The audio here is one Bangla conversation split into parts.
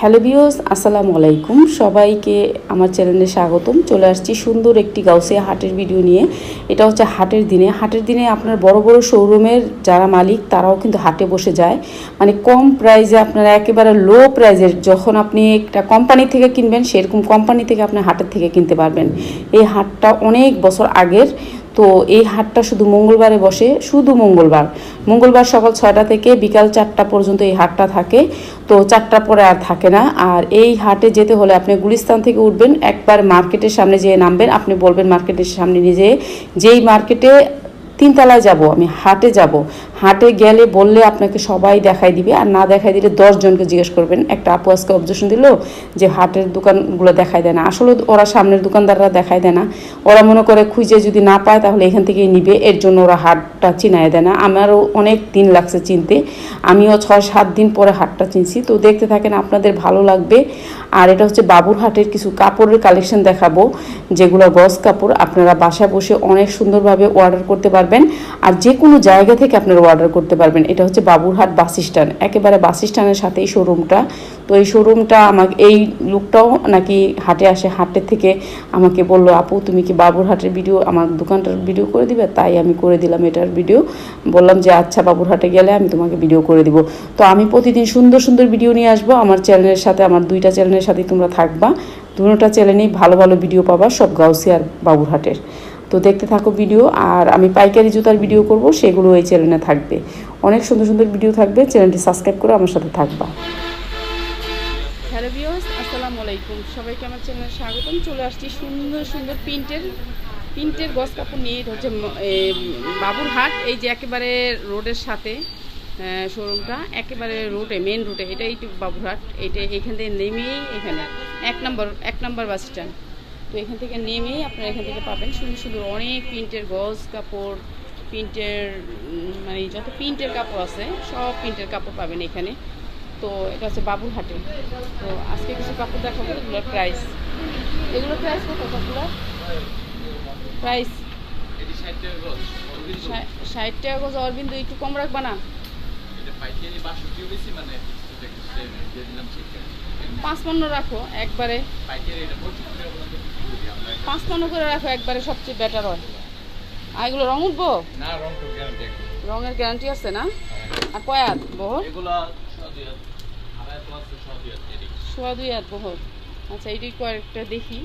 হ্যালো বিওস আসসালামু আলাইকুম। সবাইকে আমার চ্যানেলে স্বাগতম। চলে আসছি সুন্দর একটি গাউসিয়া হাটের ভিডিও নিয়ে। এটা হচ্ছে হাটের দিনে। হাটের দিনে আপনার বড় বড় শোরুমের যারা মালিক, তারাও কিন্তু হাটে বসে যায়। মানে কম প্রাইজে আপনারা একেবারে লো প্রাইজের যখন আপনি একটা কোম্পানি থেকে কিনবেন, সেরকম কোম্পানি থেকে আপনি হাটের থেকে কিনতে পারবেন। এই হাটটা অনেক বছর আগের। তো এই হাটটা শুধু মঙ্গলবারে বসে, শুধু মঙ্গলবার। মঙ্গলবার সকাল ছয়টা থেকে বিকাল চারটা পর্যন্ত এই হাটটা থাকে। তো চারটার পরে আর থাকে না। আর এই হাটে যেতে হলে আপনি গুলিস্তান থেকে উঠবেন, একবার মার্কেটের সামনে যেয়ে নামবেন। আপনি বলবেন মার্কেটের সামনে নিজে, যেই মার্কেটে তিনতলায় যাব, আমি হাটে যাব। হাটে গেলে বললে আপনাকে সবাই দেখাই দিবে, আর না দেখাই দিলে দশজনকে জিজ্ঞেস করবেন। একটা আপু আজকে অবজেকশন দিল যে হাটের দোকানগুলো দেখাই দেয় না। আসলে ওরা সামনের দোকানদাররা দেখাই দেয় না। ওরা মনে করে খুঁজে যদি না পায় তাহলে এখান থেকেই নিবে। এর জন্য ওরা হাটটা চিনায় দেয় না। আমারও অনেক দিন লাগছে চিনতে। আমিও ছয় সাত দিন পরে হাটটা চিনছি। তো দেখতে থাকেন, আপনাদের ভালো লাগবে। আর এটা হচ্ছে বাবুর হাটের কিছু কাপড়ের কালেকশন দেখাবো, যেগুলো গস কাপড়। আপনারা বাসায় বসে অনেক সুন্দরভাবে অর্ডার করতে পারবেন। আর যে কোনো জায়গা থেকে আপনারা অর্ডার করতে পারবেন। এটা হচ্ছে বাবুরহাট বাস স্ট্যান্ড। একেবারে বাস স্ট্যান্ডের সাথে এই শোরুমটা তো এই শোরুমটা আমাকে, এই লুকটাও নাকি হাটে আসে। হাটের থেকে আমাকে বলল, আপু, তুমি কি বাবুরহাটের ভিডিও আমার দোকানটার ভিডিও করে দিবে? তাই আমি করে দিলাম এটার ভিডিও বললাম যে আচ্ছা বাবুরহাটে গেলে আমি তোমাকে ভিডিও করে দিব। তো আমি প্রতিদিন সুন্দর সুন্দর ভিডিও নিয়ে আসব। আমার চ্যানেলের সাথে, আমার দুইটা চ্যানেলের সাথে তোমরা থাকবা। দুটোটা চ্যানেলেই ভালো ভালো ভিডিও পাবা সব গাউসিয়ার বাবুরহাটের। তো দেখতে থাকো ভিডিও আর আমি পাইকারি জুতার ভিডিও করব, সেগুলো এই চ্যানেলে থাকবে। অনেক সুন্দর সুন্দর ভিডিও থাকবে চ্যানেলটি সাবস্ক্রাইব করে আমার সাথে থাকবা। ভিউয়ার্স আসসালামু আলাইকুম। সবাইকে আমার স্বাগতম। চলে আসছি সুন্দর সুন্দর প্রিন্টের প্রিন্টের গস কাপড় নিয়ে হচ্ছে বাবুরহাট এই যে একেবারে রোডের সাথে শোরুমটা একেবারে রোডে মেন রুটে এটাই বাবুরহাট এটা এখান থেকে নেমেই এখানে। এক নম্বর এক নম্বর বাস স্ট্যান্ড তো এখান থেকে নেমেই আপনারা এখান থেকে পাবেন সুন্দর সুন্দর অনেক প্রিন্টের গজ কাপড়, প্রিন্টের মানে যত প্রিন্টের কাপড় আছে, সব প্রিন্টের কাপড় পাবেন এখানে। তো এটা হচ্ছে বাবুরহাটে তো আজকে কিছু কাপড় দেখাবো, এগুলোর প্রাইস এগুলোর প্রাইস কত কাপড়? প্রাইস ষাট টাকা গজ। অরবিন্দ, একটু কম রাখবা না? পাঁচ পণ্য রাখো একবারে। পাঁচ পণ্য করে রাখো একবারে সবচেয়ে বেটার হয়। আর এগুলো রং উঠবো? রঙের গ্যারান্টি আছে না? আর কয় হাত বহর সোয়া দুই হাত বহর। আচ্ছা এইটি কয়েকটা দেখি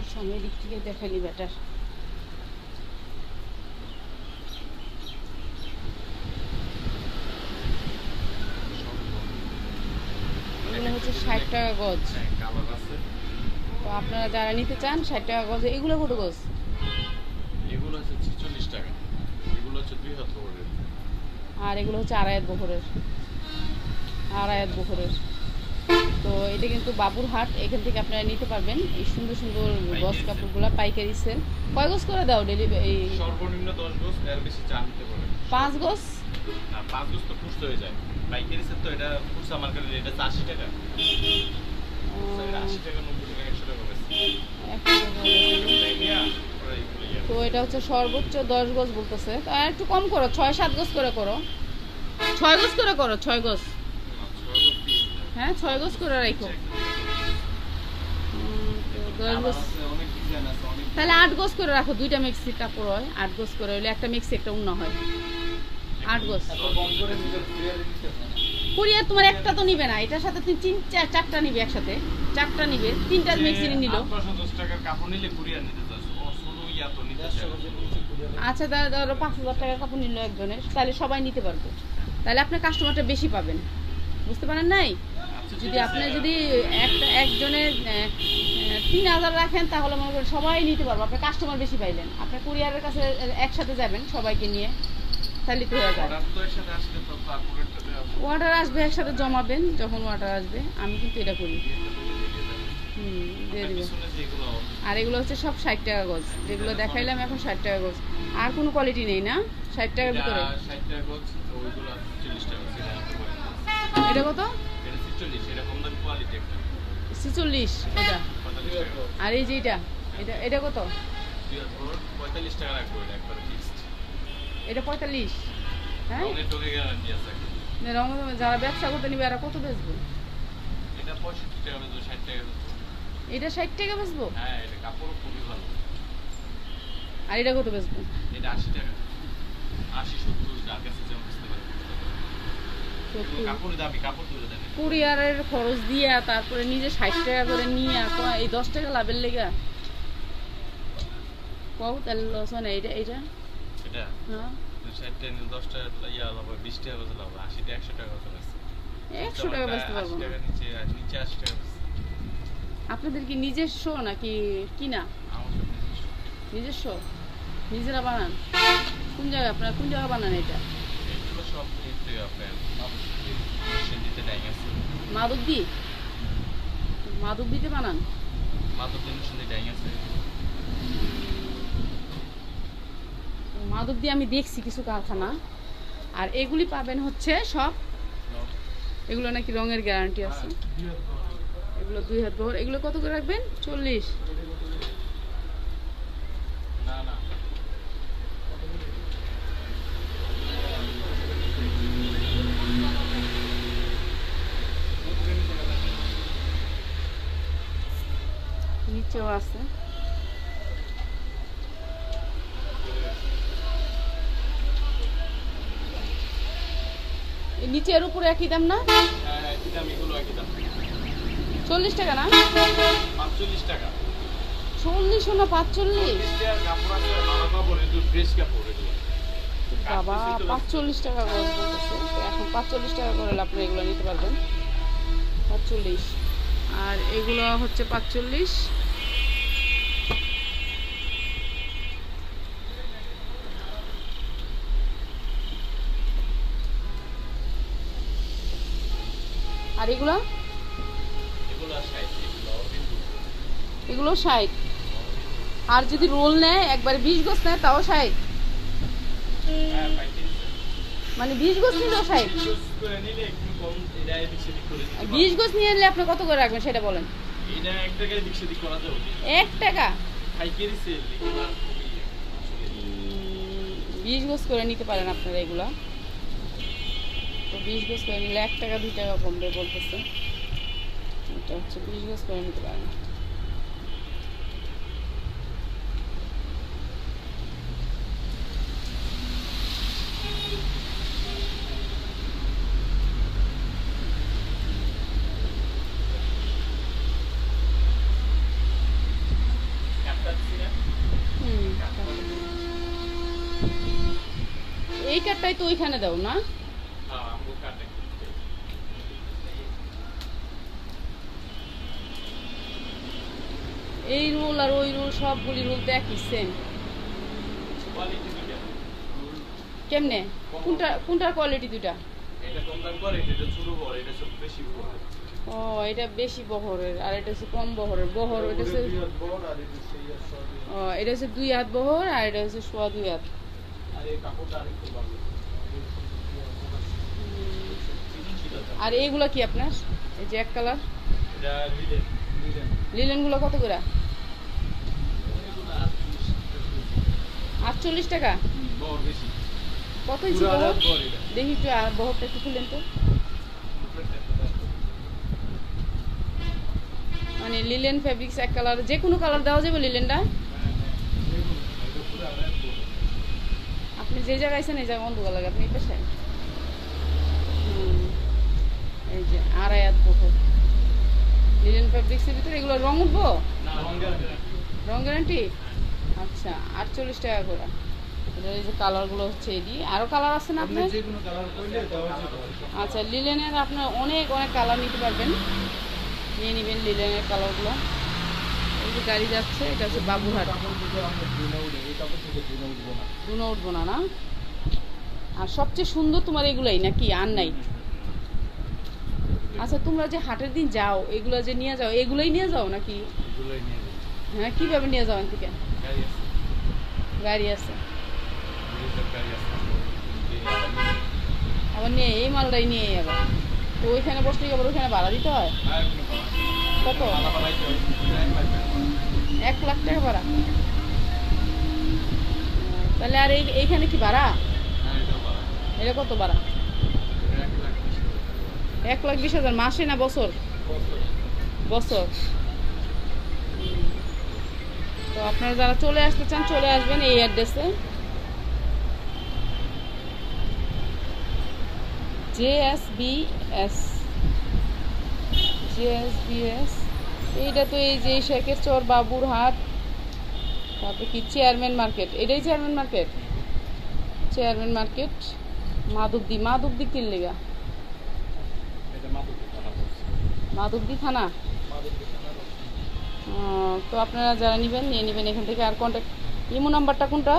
আচ্ছা আমি এদিক থেকে দেখালি বেটার এগুলো হচ্ছে ষাট টাকা গজ। তো আপনারা যারা নিতে চান ষাট টাকা গজ এগুলো কত গজ? এগুলো হচ্ছে ছেচল্লিশ টাকা। এগুলো হচ্ছে দুই হাত আর এগুলো হচ্ছে আড়াইয়াত বহরের। আড়াইয়াত বহরের। তো এটা কিন্তু বাবুরহাট এখান থেকে আপনারা নিতে পারবেন। এই সুন্দর সুন্দর গজ কাপড়গুলো পাইকারি সেল কয় গজ করে দাও ডেলিভারি এই সর্বনিম্ন দশ গজ এর বেশি চা নিতে পারে পাঁচ গজ? না পাঁচ গজ তো খুচরো হয়ে যায়। পাইকারি সেট তো এটা খুচরা মার্কেটের এটা আশি টাকা। আশি টাকা নব্বই টাকা একশো টাকা। তো এটা হচ্ছে সর্বোচ্চ দশ গজ বলতেছে। তো আর একটু কম করো ছয় সাত গজ করে করো। ছয় গজ করে করো ছয় গজ। হ্যাঁ ছয় গজ করে রাখো তাহলে আট গজ করে রাখো দুইটা মিক্সি কাপড় হয় আট গজ করে হলে একটা মিক্সি একটা উন্না হয়। আট নিজের কুরিয়ারে তোমার একটা তো নিবে না এটার সাথে তুমি তিন চার চারটা নিবে একসাথে। চারটা নিবে তিনটা মিক্সি নিল। আচ্ছা তাহলে ধরো পাঁচ হাজার টাকার কাপড় নিল একজনের তাহলে সবাই নিতে পারবে। তাহলে আপনার কাস্টমারটা বেশি পাবেন। বুঝতে পারেন নাই? যদি আপনি যদি একটা একজনের তিন হাজার রাখেন তাহলে মনে করেন সবাই নিতে পারব। আপনার কাস্টমার বেশি পাইলেন। আপনার কুরিয়ারের কাছে একসাথে যাবেন সবাইকে নিয়ে তাহলে তো হয়ে যাবে অর্ডার আসবে একসাথে জমাবেন যখন ওয়াটার আসবে আমি কিন্তু এটা করি। হুম দিয়ে দিব। আর এগুলো হচ্ছে সব ষাট টাকা গজ। যেগুলো দেখাইলাম এখন ষাট টাকা গজ। আর কোনো কোয়ালিটি নেই না? ষাট টাকার ভিতরে। এটা কত? এটা ছেচল্লিশ এটা কম দামি কোয়ালিটি একটা ছিচল্লিশ এটা আর এই যে এটা এটা এটা কত? টাকা রাখব এটা একবারে ফিক্সড এটা পঁয়তাল্লিশ হ্যাঁ? রঙের টোকে গ্যারান্টি আছে না, রঙ যারা ব্যবসা করতে নিবে এরা কত বেচবো? এটা পঁয়ষট্টি টাকা বেচবো ষাট টাকা বেচবো। এটা ষাট টাকা বেচবো? হ্যাঁ এটা কাপড় খুবই ভালো। আর এটা কত বেচবো? এটা আশি টাকা। আশি সত্তর যার কাছে যেমন বুঝতে পারে এগুলো কাপড়ের দামি কাপড় তুলে দেন কুরিয়ারের খরচ দিয়া তারপরে নিজে ষাট টাকা করে নিয়ে এই দশ টাকা লাভের লেগা? কও তাহলে লস হয় না এইটা হ্যাঁ। আপনাদের কি নিজস্ব নাকি কিনা। নিজস্ব? নিজেরা বানান। কোন জায়গায় আপনারা কোন জায়গায় বানান এটা? মাদকদি মাদকদিতে বানান। আছে মাদকদি আমি দেখছি কিছু কারখানা। আর এগুলি পাবেন হচ্ছে সব এগুলো নাকি রঙের গ্যারান্টি আছে। এগুলো দুই হাত বহর এগুলো কত করে রাখবেন? চল্লিশ না না নিচেও আছে। এই নিচে এর উপরে একই দাম না? হ্যাঁ দাম চল্লিশ টাকা না? পাঁচচল্লিশ টাকা। চল্লিশ না পাঁচচল্লিশ? বাবা পাঁচচল্লিশ টাকা করে এখন পাঁচচল্লিশ টাকা করে আপনি এগুলো নিতে পারবেন। পাঁচচল্লিশ। আর এগুলো হচ্ছে পাঁচচল্লিশ। আর এগুলো এগুলো ষাট। আর যদি রোল নেয় একবারে বিশ গোছ নেয় তাও ষাট। হ্যাঁ মানে বিশ গোছ নিলেও ষাট। বিশ গোছ নিয়ে নিলে আপনি কত করে রাখবেন সেটা বলেন। এক টাকা? বিশ গোছ করে নিতে পারেন আপনারা এগুলা। বিশ গোছ করে নিলে এক টাকা, দুই টাকা কমবে বলতেছে। এটা হচ্ছে বিশ গোছ করে নিতে পারেন। এই কার্ডটাই তো ওইখানে দাও, না? এই রুল আর ওই রুল সবগুলি রুল তো একই সেম কেমনে? কোনটা কোনটার কোয়ালিটি দুটা ও এটা বেশি বহরের আর এটা হচ্ছে কম বহরের। বহর এটা হচ্ছে ও এটা হচ্ছে দুই হাত বহর আর এটা হচ্ছে সোয়া দুই হাত। আর এইগুলা কি আপনার? এই যে এক কালার? এটা লিলেন লিলেন লিলেনগুলো কত করে এগুলো আটত্রিশ আটচল্লিশ টাকা? কত ইঞ্চি দেখি একটু আর বহরটা একটু খুলেন তো। মানে লিলেন ফেব্রিক্স এক কালার যে কোনো কালার দেওয়া যাবে লিলেনটা? আপনি যে জায়গায় আছেন এই জায়গায় অন্ধকার লাগে। আপনি এই হুম, এই যে আড়াই হাত বহর। লিলেন ফেব্রিক্সের ভিতরে এগুলো রং উঠবো? রং গ্যারান্টি আচ্ছা আটচল্লিশ টাকা করে। এই যে কালারগুলো হচ্ছে এডি। আরও কালার আছে না আপনার? যে কোনো কালার করলে দেওয়া আচ্ছা লিলেনের আপনার অনেক অনেক কালার নিতে পারবেন। নিয়ে নেবেন লিলেনের কালারগুলো। এই যে গাড়ি যাচ্ছে এটা হচ্ছে বাবুরহাট। দুনো উঠবো না না আর সবচেয়ে সুন্দর তোমার এগুলাই নাকি? আর নাই। আচ্ছা তোমরা যে হাটের দিন যাও এগুলো যে নিয়ে যাও এগুলোই নিয়ে যাও নাকি? হ্যাঁ কীভাবে নিয়ে যাও থেকে গাড়ি আছে আবার নিয়ে এই মালটাই নিয়ে আবার তো ওইখানে বসতে গিয়ে আবার ওইখানে ভাড়া দিতে হয় কত এক লাখ টাকা ভাড়া তাহলে আর এই এইখানে কি ভাড়া এটা কত ভাড়া। এক লাখ বিশ হাজার মাসে না বছর বছর তো আপনারা যারা চলে আসতে চান চলে আসবেন এই অ্যাড্রেসে J S B S J S B S এইটা তো এই যে শেখের চর বাবুরহাট তারপরে কি? চেয়ারম্যান মার্কেট এটাই chairman market chairman market Madhabdi. Madhabdi কিনলেগা Madhabdi থানা পড়ছে। মাধবদি থানা মাধবদী থানার আহ, তো আপনারা যারা নেবেন, নিয়ে নেবেন এখান থেকে। আর কন্ট্যাক্ট ইমো নাম্বারটা কোনটা?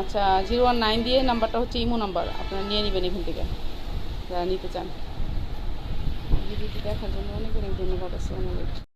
আচ্ছা জিরো ওয়ান নাইন দিয়ে নাম্বারটা হচ্ছে ইমো নাম্বার। আপনারা নিয়ে নেবেন এখান থেকে। যারা নিতে চান। ভিডিওটি দেখার জন্য অনেক অনেক ধন্যবাদ। আসসালামু আলাইকুম।